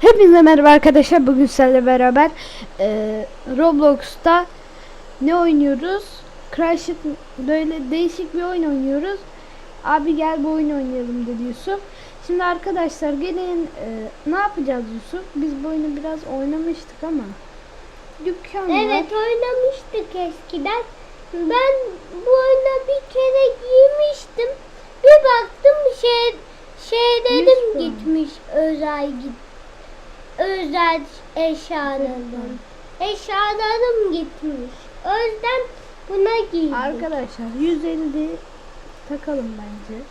Hepinize merhaba arkadaşlar. Bugün sizlerle beraber eee, Roblox'ta ne oynuyoruz? Crash böyle değişik bir oyun oynuyoruz. Abi gel bu oyunu oynayalım dedi Yusuf. Şimdi arkadaşlar gelin eee, ne yapacağız Yusuf? Biz bu oyunu biraz oynamıştık ama dükkan var. Evet oynamıştık eskiden. Ben bu oyuna bir kere girmiştim. Bir baktım şey şeylerim Yüz puan. gitmiş özel git özel eşyalarım. Eşyalarım gitmiş. O yüzden buna girdim. Arkadaşlar 150 takalım bence.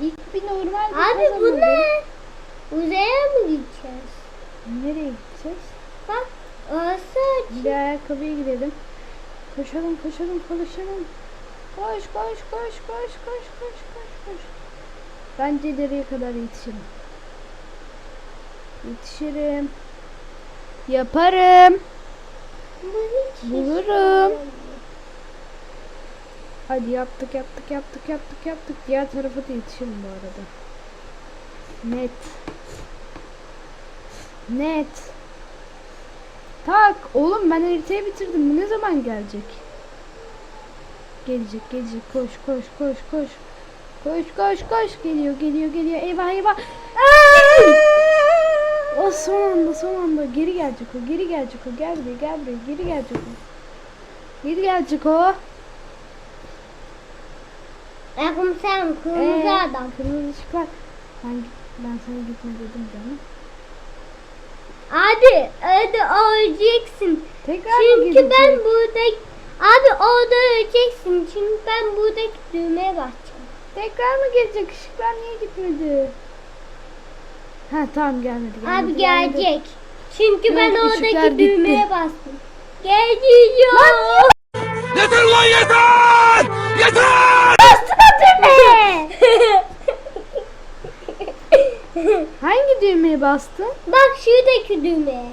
İlk bir normal bir Abi bu ne? Uzaya mı gideceğiz? Nereye gideceğiz? Bak orası açık. Bir ayakkabıya gidelim. Koşalım koşalım koşalım. Koş koş koş koş koş koş koş koş. Bence ileriye kadar yetişirim. Yetişirim. Yaparım. Hiç Bulurum. Hadi yaptık yaptık yaptık yaptık yaptık. Diğer tarafa da yetişirim bu arada. Net. Net. Tak. Oğlum ben haritayı bitirdim. Bu ne zaman gelecek? Gelecek gelecek. Koş koş koş koş. Koş koş koş. Geliyor geliyor geliyor. Eyvah eyvah. O son anda son anda geri gelecek o geri gelecek o gel buraya gel buraya geri gelecek o. Geri gelecek o. Aklım sen kırmızı Ee, adam. Kırmızı ışık var. Ben, ben sana gitme dedim canım. Abi öyle öleceksin. Tekrar Çünkü ben burada abi orada öleceksin. Çünkü ben buradaki düğmeye basacağım. Tekrar mı gelecek? Işıklar niye gitmedi? Ha tamam gelmedi. gelmedi Abi gelmedi. gelecek. Çünkü ben Yok, ışıklar oradaki gitti. düğmeye bastım. Geliyor. Yeter lan yeter! Yeter! Düğme. Hangi düğmeye bastın? Bak şuradaki düğmeye.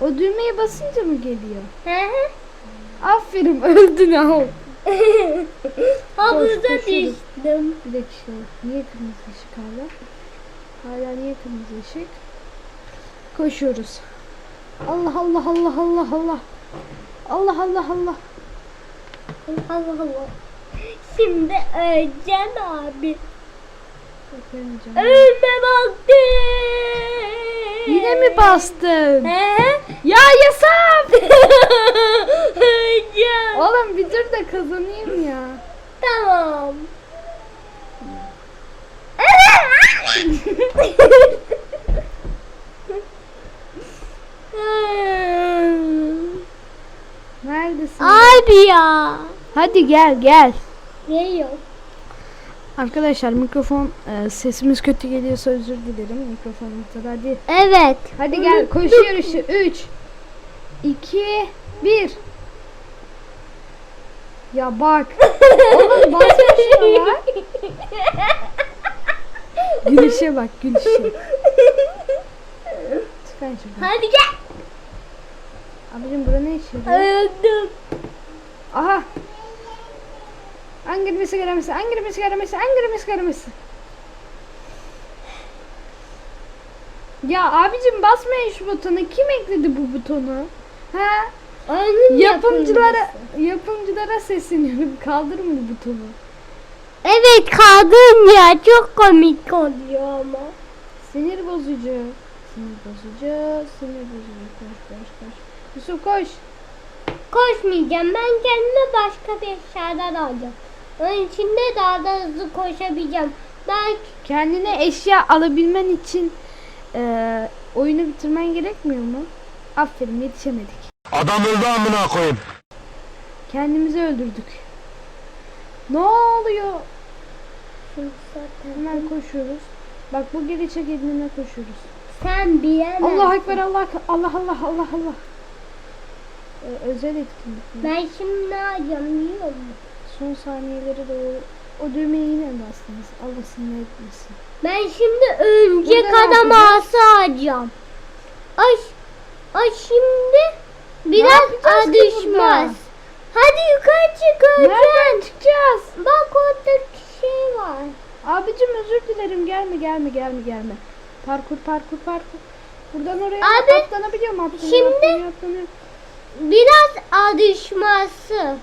O düğmeye basınca mı geliyor? Hı hı. Aferin öldün ha. Havuza koşuyoruz. düştüm. Bir dakika. Niye kırmızı ışık hala? Hala niye kırmızı ışık? Koşuyoruz. Allah Allah Allah Allah Allah. Allah Allah Allah. Allah Allah. Şimdi öleceksin abi. Canım. Ölme vakti. Yine mi bastın? He? Ya yasam! Öleceğim. Oğlum bir dur da kazanayım ya. Tamam. Neredesin? Abi ya. Hadi gel gel. Geliyor. Arkadaşlar mikrofon e, sesimiz kötü geliyorsa özür dilerim mikrofonumuzda hadi. Evet. Hadi gel koşu yarışı 3 2 1 Ya bak. Oğlum basma şuna lan. Gülüşe bak gülüşe. Çıkar şuradan. Hadi gel. Abicim bura ne yarıyor? Öldüm. Aha. Angır mısın garamısı? Angır mısın garamısı? Angır mısın garamısı? Ya abicim basmayın şu butona. Kim ekledi bu butonu? Ha? Onun Yapımcılara yapımcılara sesleniyorum. Kaldırın bu butonu. Evet kaldın ya. Çok komik oluyor ama. Sinir bozucu. Sinir bozucu. Sinir bozucu. Koş koş koş. Yusuf koş. Koşmayacağım. Ben kendime başka bir eşyalar alacağım. Onun için de daha da hızlı koşabileceğim. Belki Kendine eşya alabilmen için eee, oyunu bitirmen gerekmiyor mu? Aferin yetişemedik. Adam öldü amına koyayım. Kendimizi öldürdük. Ne oluyor? zaten Hemen koşuyoruz. Bak bu geri çekildiğine koşuyoruz. sen bilemezsin. Allah ekber Allah Allah Allah Allah Allah. Ee, özel etkinlik. Ben şimdi ne yapacağım biliyor musun? Son saniyeleri doğru. O düğmeye yine bastınız. Allah sinir etmesin. Ben şimdi örümcek adam ağası alacağım. Ay, ay şimdi biraz düşmez. Hadi yukarı Nereden çıkacaksın. çıkacağız? Bak oradaki şey var. Abicim özür dilerim. Gelme gelme gelme gelme. Parkur parkur parkur. Buradan oraya Abi, atlanabiliyor mu? Atlanıyor, şimdi- atlanıyor, atlanıyor. Biraz alışması.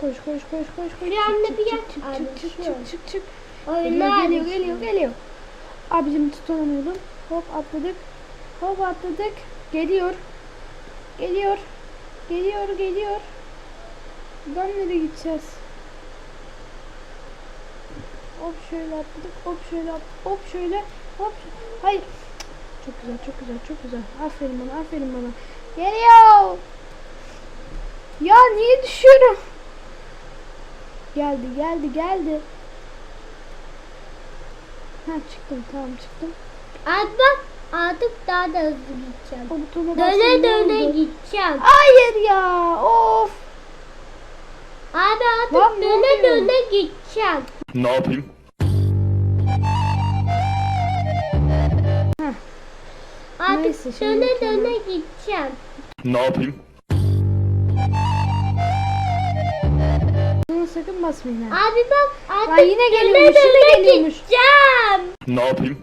Koş koş koş koş koş. Bir anda Çık, bir çık, çık, çık, çık, çık, çık, çık. Oyunlar Geliyor geliyor geliyor geliyor. Abicim tutunamıyordum. Hop atladık. Hop atladık. Geliyor. Geliyor. Geliyor geliyor. Buradan nereye gideceğiz? Hop şöyle atladık. Hop şöyle atladık. Hop şöyle. Hop. Hayır. Çok güzel çok güzel çok güzel. Aferin bana aferin bana. Geliyor. Ya niye düşüyorum? Geldi geldi geldi. Ha çıktım tamam çıktım. Bak artık daha da hızlı gideceğim. O butona Döne döne gideceğim. Hayır ya of. Abi artık Lan ne döne döne gideceğim. Ne yapayım? Artık Neyse, döne döne gideceğim. Ne yapayım? Sakın basmayın. Abi bak artık Lan yine döne geliyormuş, yine döne geliyormuş. gideceğim. Ne yapayım?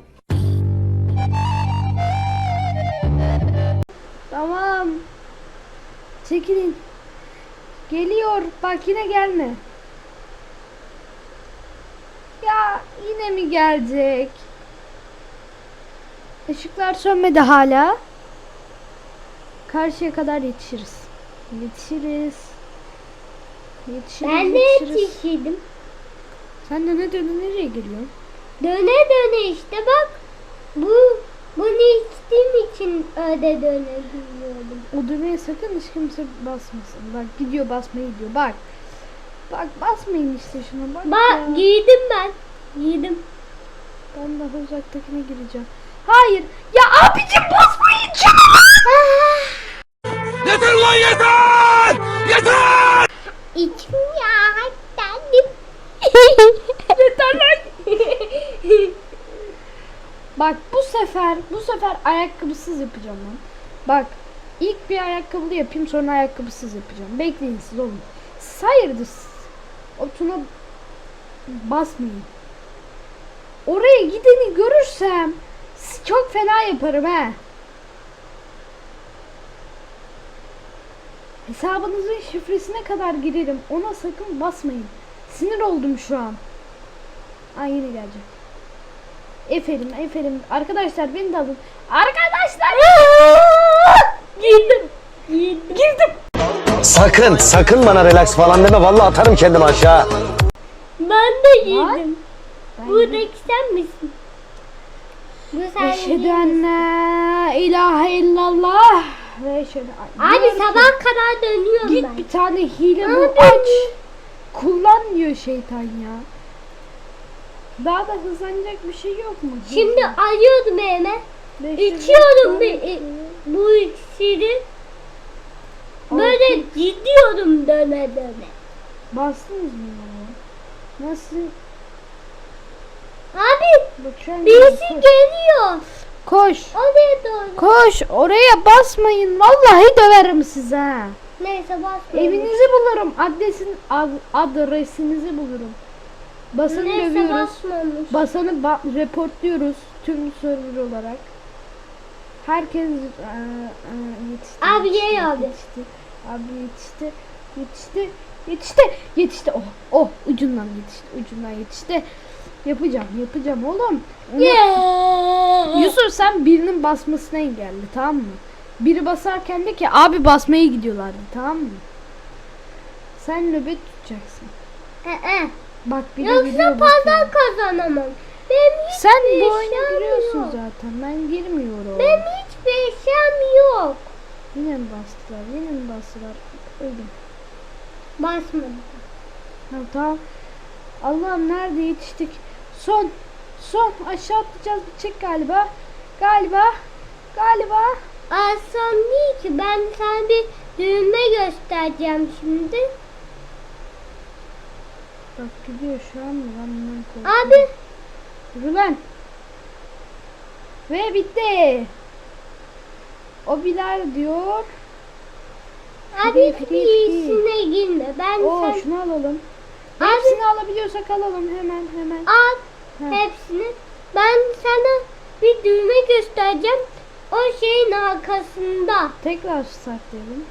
Tamam. Çekilin. Geliyor. Bak yine gelme. Ya yine mi gelecek? Işıklar sönmedi hala. Karşıya kadar yetişiriz. Yetişiriz. Yetişiriz, Ben de yetişiriz. yetişirdim. Sen de ne dönü nereye giriyorsun? Döne döne işte bak. Bu bunu içtiğim için öyle döne gidiyordum. O düğmeye sakın hiç kimse basmasın. Bak gidiyor basmaya gidiyor. Bak. Bak basmayın işte şuna bak. Bak ya. giydim ben. Giydim. Ben daha uzaktakine gireceğim. Hayır. Ya abicim basmayacağım. Yeter lan yeter! Yeter! İçim ya. Yeter lan. Bak bu sefer bu sefer ayakkabısız yapacağım lan. Bak ilk bir ayakkabılı yapayım sonra ayakkabısız yapacağım. Bekleyin siz oğlum. Hayırdır? O tuna basmayın. Oraya gideni görürsem çok fena yaparım he. Hesabınızın şifresine kadar girerim. Ona sakın basmayın. Sinir oldum şu an. Ay yine gelecek. Eferim, eferim. Arkadaşlar beni de alın. Arkadaşlar! Girdim. Girdim. Sakın, sakın bana relax falan deme. Vallahi atarım kendimi aşağı. Ben de. Ben Buradaki sen misin? Bu sen Eşhedü değil misin? en la ilahe illallah. Ve eşhedü Abi sabah kadar dönüyorum Git ben. bir tane hile bul Abi. aç. Kullan diyor şeytan ya. Daha da hızlanacak bir şey yok mu? Şimdi arıyordum elime. Doksan, bir, e, bu iksiri. Böyle gidiyorum döne döne. Bastınız mı ya? Nasıl? Abi Bakıyorum. birisi Koş. geliyor. Koş. Oraya doğru. Koş. Oraya basmayın. Vallahi döverim size. ha. Neyse basmayalım. Evinizi bulurum. Adresin ad- adresinizi bulurum. Basanı Neyse dövüyoruz. basmamış. Basanı ba- reportluyoruz tüm server olarak. Herkes e, e, yetişti. Abi yetişti, gel abi. Yetişti. Abi yetişti. Yetişti. Yetişti. Yetişti. Oh, oh ucundan yetişti. Ucundan yetişti. Yapacağım, yapacağım oğlum. Onu- Yeah. Yusuf sen birinin basmasını engelle tamam mı? Biri basarken de ki abi basmaya gidiyorlardı tamam mı? Sen nöbet tutacaksın. Ee, Bak biri Yoksa gidiyor fazla bakıyor. kazanamam. Benim hiç Sen bir bu oyunu biliyorsun yok. zaten. Ben girmiyorum. Benim hiçbir eşyam yok. Yine mi bastılar? Yine mi bastılar? Öldüm. Basmadım. Ha, tamam. Allah'ım nerede yetiştik? Son. Son. Aşağı atlayacağız. Bitecek galiba. Galiba. Galiba. Aslan değil ki ben sana bir düğme göstereceğim şimdi. Bak gidiyor şu an mı? Ben bundan korkuyorum. Abi Yürü lan. Ve bitti. O Bilal diyor. abi iyisine girme. Ben Oo sen şunu alalım. Abi- Hepsini alabiliyorsak alalım hemen hemen. al Ha. hepsini. Ben sana bir düğme göstereceğim. O şeyin arkasında. Tekrar start diyelim.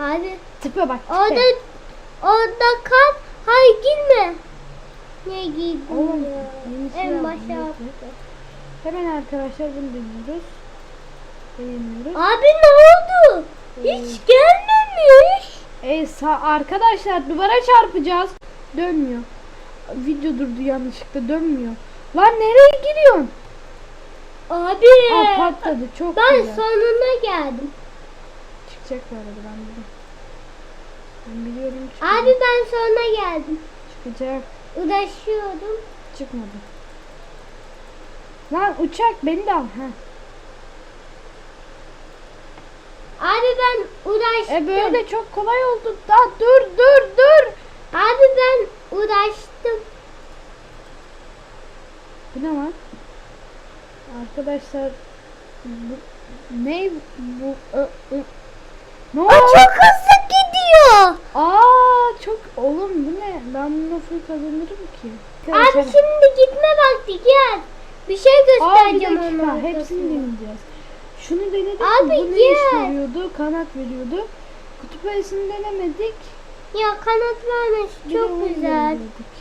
Abi Tipe bak tipe. orada orada kal. Hayır girme. Ne girdin ya? En başa attı. Hemen arkadaşlar bunu deniyoruz. Beğeniyoruz. Abi ne oldu? Hiç gelmemiş. Ey sa arkadaşlar duvara çarpacağız. Dönmüyor. Video durdu yanlışlıkla dönmüyor. Lan nereye giriyorsun? Abi. Aa patladı çok ben güzel. sonuna geldim. Çıkacak bu arada ben biliyorum. Ben biliyorum çıkacak. Abi ben sonuna geldim. Çıkacak. Uğraşıyordum. Çıkmadı. Lan uçak beni de al. Heh. Abi ben uğraştım. E böyle çok kolay oldu. Da dur dur dur. Abi ben uğraştım. Bu ne lan? Arkadaşlar bu, ne bu? Ö, ö. Ne oldu? çok hızlı gidiyor. Aa çok oğlum bu ne? Ben bununla full kazanırım ki. Abi şimdi gitme vakti gel. Bir şey Aa bir göstereceğim dakika ona. hepsini deneyeceğiz. Şunu denedik Abi, mi? Bu ne iş gel. veriyordu? Kanat veriyordu. Kutup ayısını denemedik. Ya kanat vermiş Bir de çok güzel. denemedik.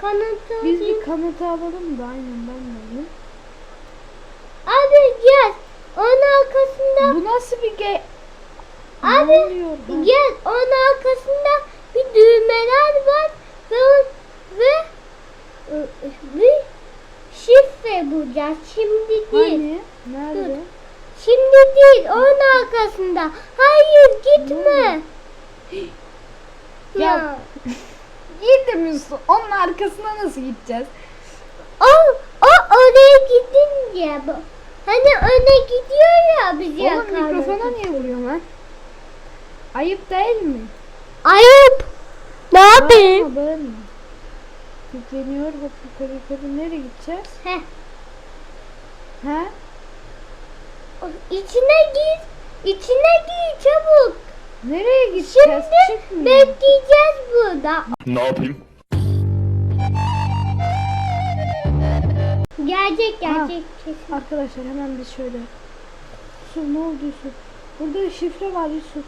Kanatı Biz bir kanatı alalım da aynen ben de alayım. Abi gel. Onun arkasında Bu nasıl bir ge... Abi, gel. Onun arkasında bir düğmeler var ve ve bir şifre bulacağız. Şimdi değil. Hani? Nerede? Şimdi değil. Onun arkasında. Hayır gitme. Ya. ya. İyi demiyorsun. Onun arkasına nasıl gideceğiz? O, o oraya gidince bu. Hani öne gidiyor ya bizi Oğlum yakaladı. mikrofona niye vuruyorsun lan? Ayıp değil mi? Ayıp. Ne yapayım? Bağırma. Yükleniyor bak yukarı yukarı. Nereye gideceğiz? Heh. He? İçine gir. İçine gir çabuk. Nereye gideceğiz? Şimdi Çıkmıyor. bekleyeceğiz burada. Ne yapayım? Gelecek gelecek kesin. Arkadaşlar hemen biz şöyle. Yusuf ne oldu Yusuf? Burada şifre var Yusuf.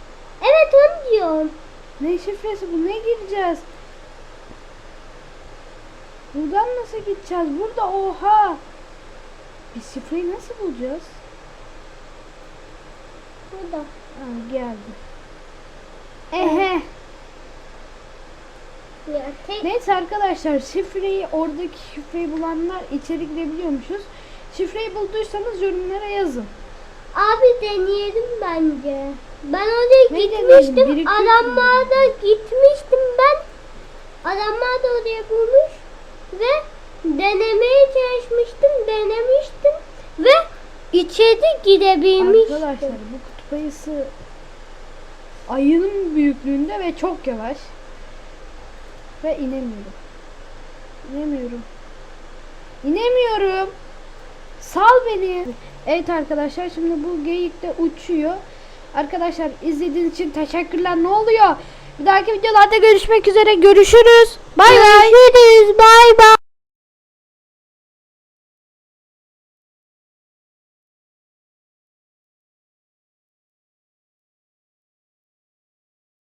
Diyorum. Ne şifresi bu? Ne gireceğiz? Buradan nasıl gideceğiz? Burada oha. Biz şifreyi nasıl bulacağız? Burada. Ha, geldi. Ehe. Ya, tek... Neyse arkadaşlar şifreyi oradaki şifreyi bulanlar içeri girebiliyormuşuz. Şifreyi bulduysanız yorumlara yazın. Abi deneyelim bence. Ben oraya Ne gitmiştim. Birikim Adamlar da gitmiştim ben. Adamlar da oraya bulmuş. Ve denemeye çalışmıştım. Denemiştim. Ve içeri girebilmiştim. Arkadaşlar bu kutup ayısı ayının büyüklüğünde ve çok yavaş. Ve inemiyorum. İnemiyorum. İnemiyorum. Sal beni. Evet arkadaşlar şimdi bu geyik de uçuyor. Arkadaşlar izlediğiniz için teşekkürler. Ne oluyor? Bir dahaki videolarda görüşmek üzere. Görüşürüz. Bay bay. Görüşürüz. Bay bay.